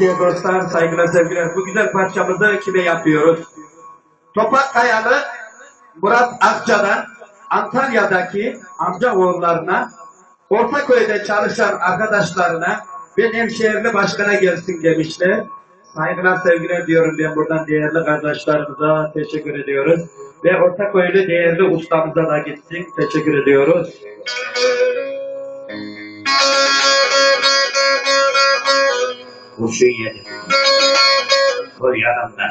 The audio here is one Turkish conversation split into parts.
değerli dostlar, saygılar, sevgiler. Bu güzel parçamızı kime yapıyoruz? Topak Kayalı Murat Akça'dan Antalya'daki amca oğullarına, Ortaköy'de çalışan arkadaşlarına ve Nevşehirli başkana gelsin demişler. Saygılar, sevgiler diyorum ben buradan değerli kardeşlerimize teşekkür ediyoruz. Ve Ortaköy'lü değerli ustamıza da gitsin. Teşekkür ediyoruz. Kurşun yedi. Koy yanımda.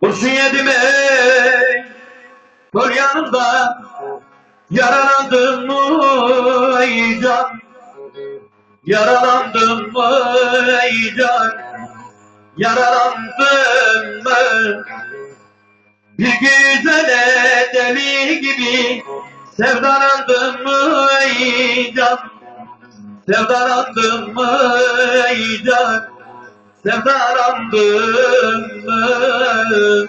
Kurşun yedim ey Kol yanımda Yaralandım mı ey Yaralandım mı ey can Yaralandım mı Bir güzele deli gibi Sevdalandım mı ey can Sevdalandım mı ey can Sevdalandım mı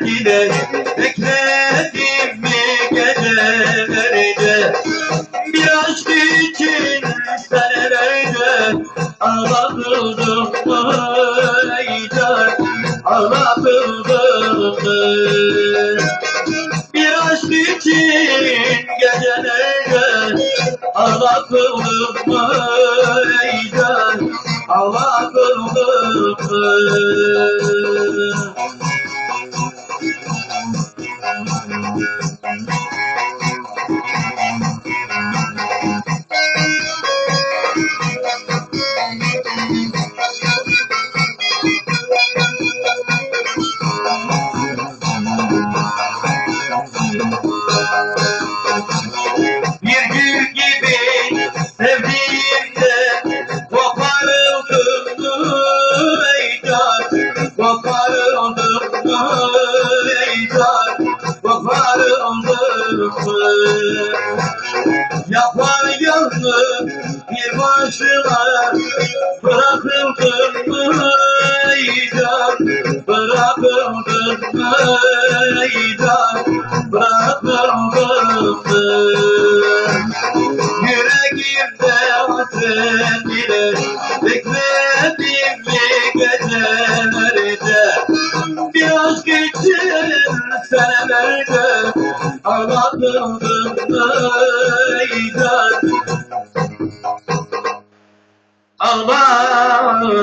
ile bekledim mi gecelerce. Bir aşk için senelerce ağlatıldım can ağlatıldım Bir aşk için gecelerce ağlatıldım Hasret ile bekledim mi gecelerce Bir aşk için senelerce ağlatıldım meydan Ağlatıldım